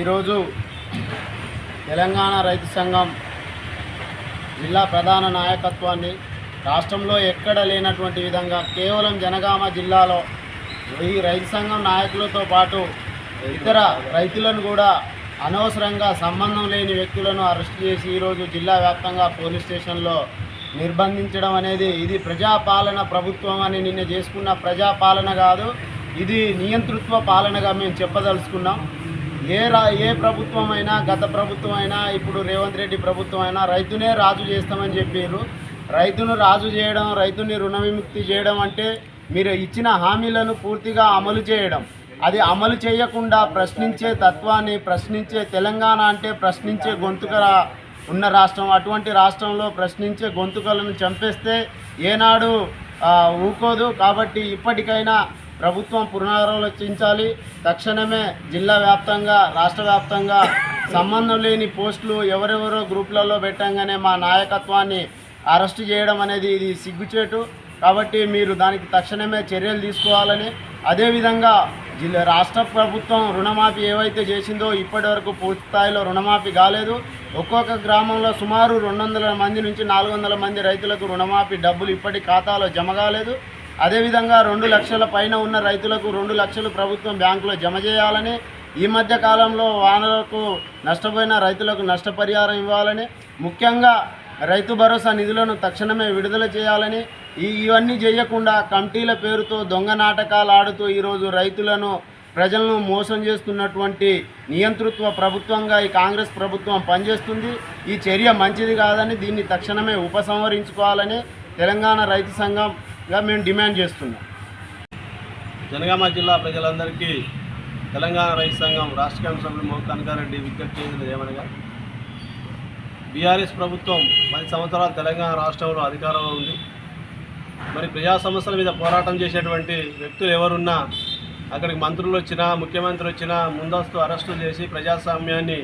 ఈరోజు తెలంగాణ రైతు సంఘం జిల్లా ప్రధాన నాయకత్వాన్ని రాష్ట్రంలో ఎక్కడ లేనటువంటి విధంగా కేవలం జనగామ జిల్లాలో ఈ రైతు సంఘం నాయకులతో పాటు ఇతర రైతులను కూడా అనవసరంగా సంబంధం లేని వ్యక్తులను అరెస్ట్ చేసి ఈరోజు జిల్లా వ్యాప్తంగా పోలీస్ స్టేషన్లో నిర్బంధించడం అనేది ఇది ప్రజాపాలన ప్రభుత్వం అని నిన్న చేసుకున్న ప్రజాపాలన కాదు ఇది నియంతృత్వ పాలనగా మేము చెప్పదలుచుకున్నాం. ఏ రా ఏ ప్రభుత్వం అయినా గత ప్రభుత్వం అయినా ఇప్పుడు రేవంత్ రెడ్డి ప్రభుత్వం అయినా రైతునే రాజు చేస్తామని చెప్పారు రైతును రాజు చేయడం రైతుని రుణ విముక్తి చేయడం అంటే మీరు ఇచ్చిన హామీలను పూర్తిగా అమలు చేయడం. అది అమలు చేయకుండా ప్రశ్నించే తత్వాన్ని ప్రశ్నించే తెలంగాణ అంటే ప్రశ్నించే గొంతుక ఉన్న రాష్ట్రం. అటువంటి రాష్ట్రంలో ప్రశ్నించే గొంతుకలను చంపేస్తే ఏనాడు ఊకోదు. కాబట్టి ఇప్పటికైనా ప్రభుత్వం పునరాలోచించాలి తక్షణమే జిల్లా వ్యాప్తంగా రాష్ట్ర వ్యాప్తంగా సంబంధం లేని పోస్టులు ఎవరెవరో గ్రూపులలో పెట్టంగానే మా నాయకత్వాన్ని అరెస్ట్ చేయడం అనేది ఇది సిగ్గుచేటు. కాబట్టి మీరు దానికి తక్షణమే చర్యలు తీసుకోవాలని అదేవిధంగా జిల్లా రాష్ట్ర ప్రభుత్వం రుణమాఫీ ఏవైతే చేసిందో ఇప్పటివరకు పూర్తి స్థాయిలో రుణమాఫీ కాలేదు. ఒక్కొక్క గ్రామంలో సుమారు రెండు వందల మంది నుంచి నాలుగు వందల మంది రైతులకు రుణమాఫీ డబ్బులు ఇప్పటి ఖాతాలో జమ కాలేదు. అదేవిధంగా రెండు లక్షల పైన ఉన్న రైతులకు రెండు లక్షలు ప్రభుత్వం బ్యాంకులో జమ చేయాలని ఈ మధ్య కాలంలో వానలకు నష్టపోయిన రైతులకు నష్టపరిహారం ఇవ్వాలని ముఖ్యంగా రైతు భరోసా నిధులను తక్షణమే విడుదల చేయాలని ఈ ఇవన్నీ చేయకుండా కమిటీల పేరుతో దొంగ నాటకాలు ఆడుతూ ఈరోజు రైతులను ప్రజలను మోసం చేస్తున్నటువంటి నియంతృత్వ ప్రభుత్వంగా ఈ కాంగ్రెస్ ప్రభుత్వం పనిచేస్తుంది. ఈ చర్య మంచిది కాదని దీన్ని తక్షణమే ఉపసంహరించుకోవాలని తెలంగాణ రైతు సంఘం ఇలా మేము డిమాండ్ చేస్తున్నాం. జనగామ జిల్లా ప్రజలందరికీ తెలంగాణ రైతు సంఘం రాష్ట్ర కమిటీ సభ్యులు మోహన్ కనకారెడ్డి విజ్ఞప్తి చేసినది ఏమనగా బీఆర్ఎస్ ప్రభుత్వం పది సంవత్సరాలు తెలంగాణ రాష్ట్రంలో అధికారంలో ఉంది. మరి ప్రజా సమస్యల మీద పోరాటం చేసేటువంటి వ్యక్తులు ఎవరున్నా అక్కడికి మంత్రులు వచ్చినా ముఖ్యమంత్రి వచ్చినా ముందస్తు అరెస్టులు చేసి ప్రజాస్వామ్యాన్ని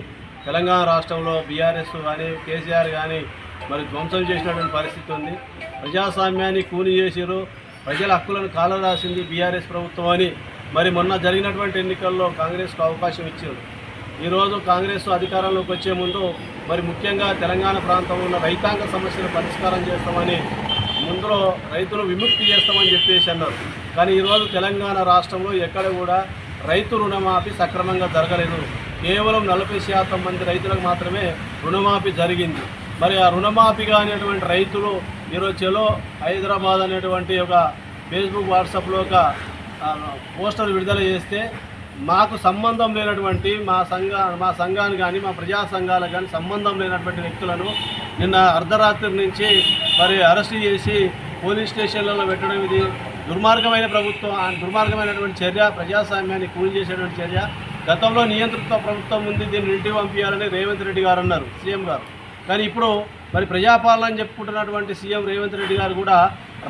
తెలంగాణ రాష్ట్రంలో బీఆర్ఎస్ కానీ కేసీఆర్ కానీ మరి ధ్వంసం చేసినటువంటి పరిస్థితి ఉంది. ప్రజాస్వామ్యాన్ని కూని చేసిరు ప్రజల హక్కులను కాలరాసింది బీఆర్ఎస్ ప్రభుత్వం అని మరి మొన్న జరిగినటువంటి ఎన్నికల్లో కాంగ్రెస్కు అవకాశం ఇచ్చారు. ఈరోజు కాంగ్రెస్ అధికారంలోకి వచ్చే ముందు మరి ముఖ్యంగా తెలంగాణ ప్రాంతంలో ఉన్న రైతాంగ సమస్యలు పరిష్కారం చేస్తామని ముందులో రైతులు విముక్తి చేస్తామని చెప్పేసి అన్నారు. కానీ ఈరోజు తెలంగాణ రాష్ట్రంలో ఎక్కడ కూడా రైతు రుణమాఫీ సక్రమంగా జరగలేదు. కేవలం నలభై శాతం మంది రైతులకు మాత్రమే రుణమాఫీ జరిగింది. మరి ఆ రుణమాఫీగా అనేటువంటి రైతులు ఈరోజు చెలో హైదరాబాద్ అనేటువంటి ఒక ఫేస్బుక్ వాట్సాప్లో ఒక పోస్టర్ విడుదల చేస్తే మాకు సంబంధం లేనటువంటి మా సంఘ మా సంఘాన్ని కానీ మా ప్రజా సంఘాలకు కానీ సంబంధం లేనటువంటి వ్యక్తులను నిన్న అర్ధరాత్రి నుంచి మరి అరెస్ట్ చేసి పోలీస్ స్టేషన్లలో పెట్టడం ఇది దుర్మార్గమైన ప్రభుత్వం ఆ దుర్మార్గమైనటువంటి చర్య ప్రజాస్వామ్యాన్ని కూలి చేసేటువంటి చర్య. గతంలో నియంత్రిత ప్రభుత్వం ఉంది దీన్ని ఇంటికి పంపించాలని రేవంత్ రెడ్డి గారు అన్నారు సీఎం గారు. కానీ ఇప్పుడు మరి ప్రజాపాలన అని చెప్పుకుంటున్నటువంటి సీఎం రేవంత్ రెడ్డి గారు కూడా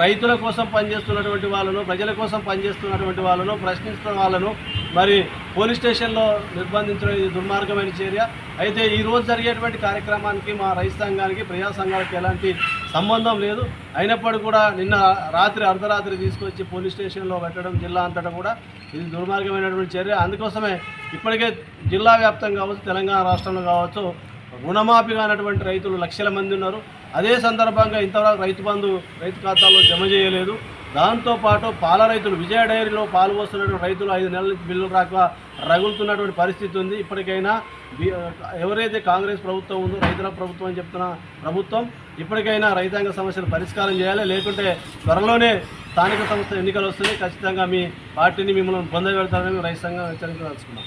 రైతుల కోసం పనిచేస్తున్నటువంటి వాళ్ళను ప్రజల కోసం పనిచేస్తున్నటువంటి వాళ్ళను ప్రశ్నిస్తున్న వాళ్ళను మరి పోలీస్ స్టేషన్లో నిర్బంధించడం ఇది దుర్మార్గమైన చర్య. అయితే ఈరోజు జరిగేటువంటి కార్యక్రమానికి మా రైతు సంఘానికి ప్రజా సంఘానికి ఎలాంటి సంబంధం లేదు. అయినప్పటికీ కూడా నిన్న రాత్రి అర్ధరాత్రి తీసుకొచ్చి పోలీస్ స్టేషన్లో పెట్టడం జిల్లా అంతటా కూడా ఇది దుర్మార్గమైనటువంటి చర్య. అందుకోసమే ఇప్పటికే జిల్లా వ్యాప్తంగా కావచ్చు తెలంగాణ రాష్ట్రంలో కావచ్చు రుణమాఫీ కానటువంటి రైతులు లక్షల మంది ఉన్నారు. అదే సందర్భంగా ఇంతవరకు రైతు బంధు రైతు ఖాతాలో జమ చేయలేదు. దాంతోపాటు పాల రైతులు విజయ డైరీలో పాలు పోస్తున్నటువంటి రైతులు ఐదు నెలల నుంచి బిల్లులు రాక రగులుతున్నటువంటి పరిస్థితి ఉంది. ఇప్పటికైనా ఎవరైతే కాంగ్రెస్ ప్రభుత్వం ఉందో రైతుల ప్రభుత్వం అని చెప్తున్న ప్రభుత్వం ఇప్పటికైనా రైతాంగ సమస్యలు పరిష్కారం చేయాలి. లేకుంటే త్వరలోనే స్థానిక సంస్థ ఎన్నికలు వస్తున్నాయి. ఖచ్చితంగా మీ పార్టీని మిమ్మల్ని పొందబెడతారని రైతు సంఘం హెచ్చరించదలుచుకున్నాం